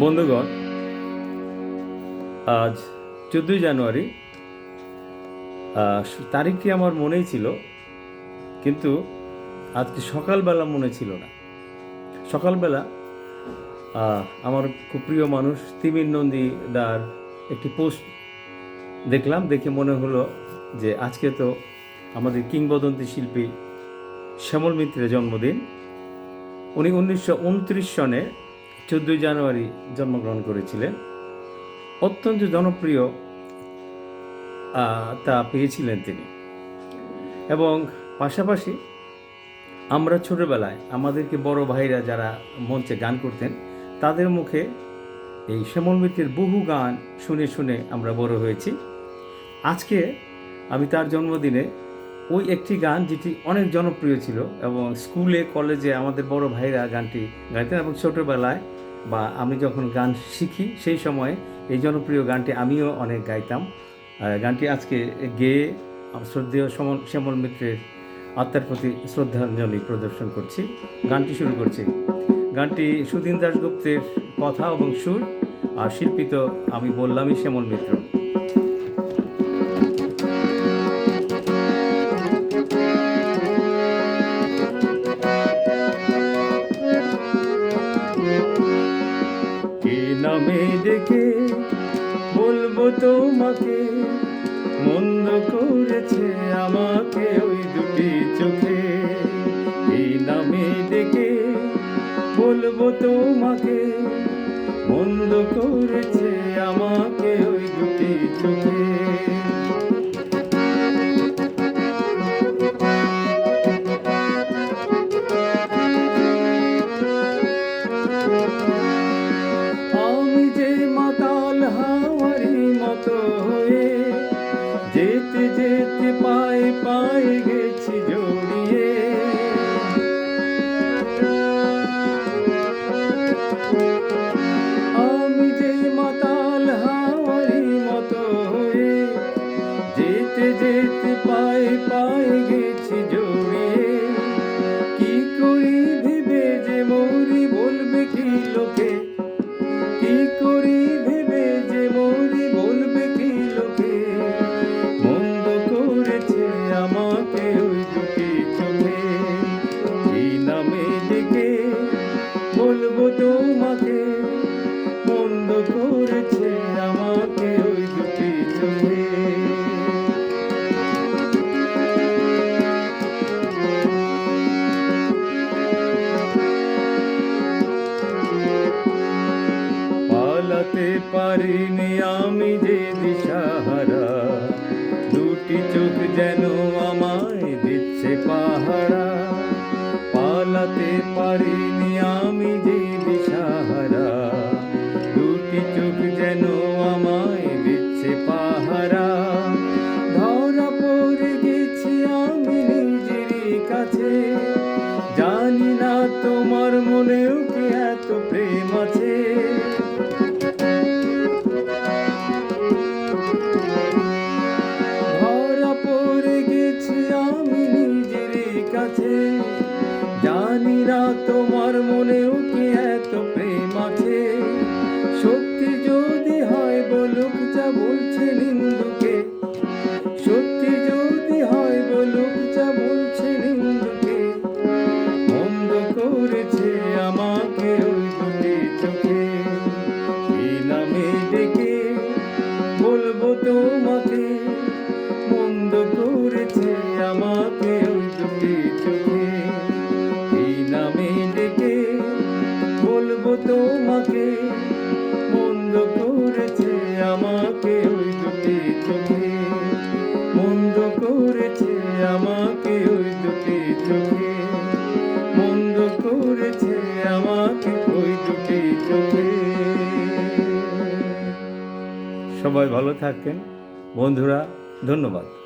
বন্ধুগণ, আজ চোদ্দোই জানুয়ারি তারিখটি আমার মনেই ছিল, কিন্তু আজকে সকালবেলা মনে ছিল না। সকালবেলা আমার খুব প্রিয় মানুষ তিমির নন্দী দার একটি পোস্ট দেখলাম, দেখে মনে হলো যে আজকে তো আমাদের কিংবদন্তি শিল্পী শ্যামল মিত্রের জন্মদিন। উনি উনিশশো উনত্রিশ সনে চোদ্দোই জানুয়ারি জন্মগ্রহণ করেছিলেন। অত্যন্ত জনপ্রিয় তা পেয়েছিলেন তিনি। এবং পাশাপাশি আমরা ছোটবেলায় আমাদেরকে বড় ভাইরা যারা মঞ্চে গান করতেন, তাদের মুখে এই শ্যামল মিত্রের বহু গান শুনে শুনে আমরা বড় হয়েছি। আজকে আমি তার জন্মদিনে ওই একটি গান যেটি অনেক জনপ্রিয় ছিল এবং স্কুলে, কলেজে আমাদের বড় ভাইরা গানটি গাইতেন এবং ছোটোবেলায় বা আমি যখন গান শিখি, সেই সময়ে এই জনপ্রিয় গানটি আমিও অনেক গাইতাম। গানটি আজকে গেয়ে শ্রদ্ধেয় সমল, শ্যামল মিত্রের আত্মার প্রতি শ্রদ্ধাঞ্জলি প্রদর্শন করছি। গানটি শুরু করছি। গানটি সুধীন দাশগুপ্তের কথা এবং সুর, আর শিল্পিত আমি বললামই শ্যামল মিত্র। নামে ডেকে বলব তোমাকে, মন্দ করেছে আমাকে ওই দুটি চোখে। এই নামে ডেকে বলব তোমাকে, মন্দ করেছে আমাকে ওই দুটি চোখে। তোমাকে মন্দ করেছে আমাকে ওই দুটি চোখে পালাতে পারিনি আমি যে দিশাহারা মনেও কি এত প্রেম আছে? ধরা পড়ে গেছি আমি নিজের কাছে। জানি না তোমার মনেও কি এত প্রেম আছে। সত্যি তোমাকে, মন্দ করেছে আমাকে ওই দুটি চোখে। এই নামে ডেকে বলব তোমাকে, মন্দ করেছে আমাকে ওই দুটি চোখে। মন্দ করেছে আমাকে ওই দুটি চোখে। মন্দ করেছে আমাকে ওই দুটি চোখে। সবাই ভালো থাকেন বন্ধুরা ধন্যবাদ।